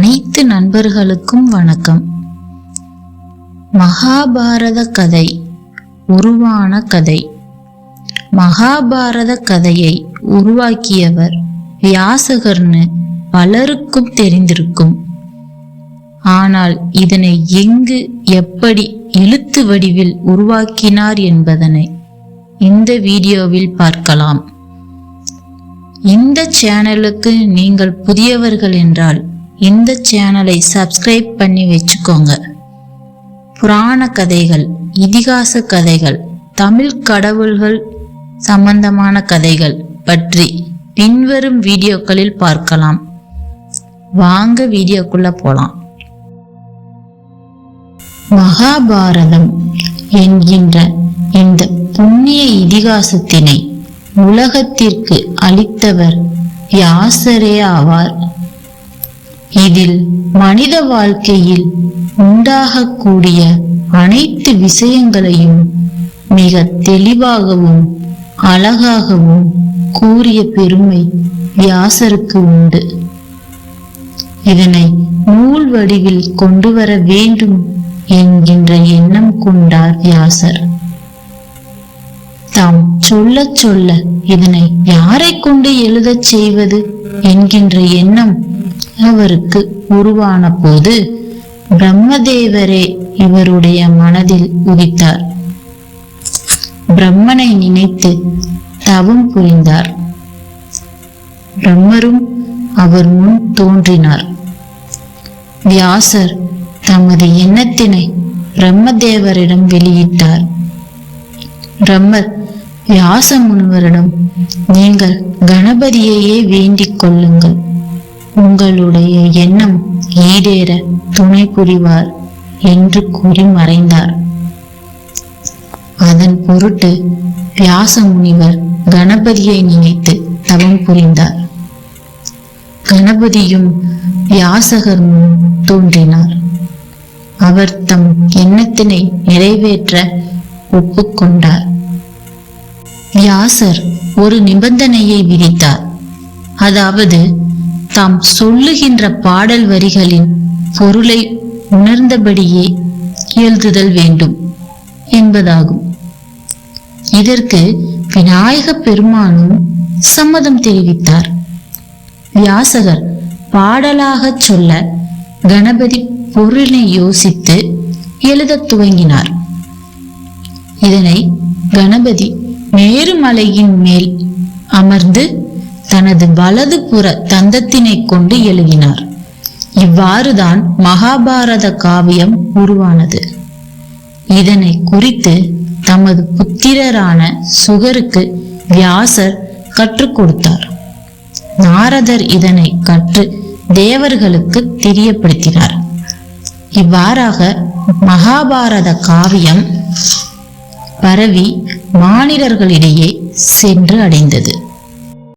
அனைத்து நண்பர்களுக்கும் வணக்கம். மகாபாரத கதை உருவான கதை. மகாபாரத கதையை உருவாக்கியவர் வியாசகர்னு பலருக்கும் தெரிந்திருக்கும். ஆனால் இதனை எங்கு எப்படி எழுத்து வடிவில் உருவாக்கினார் என்பதனை இந்த வீடியோவில் பார்க்கலாம். இந்த சேனலுக்கு நீங்கள் புதியவர்கள் என்றால் இந்த சேனலை சப்ஸ்கிரைப் பண்ணி வச்சுக்கோங்க. புராண கதைகள் இதிகாச கதைகள் தமிழ் கடவுள்கள் சம்பந்தமான கதைகள் பற்றி பின்வரும் வீடியோக்களில் பார்க்கலாம். வாங்க வீடியோக்குள்ள போலாம். மகாபாரதம் என்கின்ற இந்த புண்ணிய இதிகாசத்தினை உலகத்திற்கு அளித்தவர் வியாசரே ஆவார். இதில் மனித வாழ்க்கையில் உண்டாகக்கூடிய அனைத்து விஷயங்களையும் மிக தெளிவாகவும் அழகாகவும் கூறிய பெருமை வியாசருக்கு உண்டு. இதனை நூல் வடிவில் கொண்டு வர வேண்டும் என்கின்ற எண்ணம் கொண்டார் வியாசர். தாம் சொல்ல சொல்ல இதனை யாரை கொண்டு எழுதச் செய்வது என்கின்ற எண்ணம் அவருக்கு உருவான போது பிரம்மதேவரே இவருடைய மனதில் உதித்தார். பிரம்மனை நினைத்து தவம் புரிந்தார். பிரம்மரும் அவர் முன் தோன்றினார். வியாசர் தமது எண்ணத்தினை பிரம்மதேவரிடம் வெளியிட்டார். பிரம்மர் வியாச முனிவரிடம் நீங்கள் கணபதியையே வேண்டிக் கொள்ளுங்கள். உங்களுடைய எண்ணம் ஈடேற துணை புரிவார் என்று கூறி மறைந்தார். அதன் பொருட்டு வியாச முனிவர் கணபதியை நினைத்து தவம் புரிந்தார். கணபதியும் வியாசகர் முன் தோன்றினார். அவர் தம் எண்ணத்தினை நிறைவேற்ற ஒப்புக்கொண்டார். வியாசர் ஒரு நிபந்தனையை விதித்தார். அதாவது தாம் சொல்லுகின்ற பாடல் வரிகளின் பொருளை உணர்ந்தபடியே எழுதுதல் வேண்டும் என்பதாகும். இதற்கு விநாயக பெருமானும் சம்மதம் தெரிவித்தார். வியாசகர் பாடலாகச் சொல்ல கணபதி பொருளை யோசித்து எழுதத் துவங்கினார். இதனை கணபதி மேருமலையின் மேல் அமர்ந்து தனது வலது புற தந்தத்தினை கொண்டு எழுதினார். இவ்வாறுதான் மகாபாரத காவியம் உருவானது. இதனை குறித்து தமது புத்திரரான சுகருக்கு வியாசர் கற்றுக் கொடுத்தார். நாரதர் இதனை கற்று தேவர்களுக்கு தெரியப்படுத்தினார். இவ்வாறாக மகாபாரத காவியம் பரவி மாநிலர்களிடையே சென்று அடைந்தது.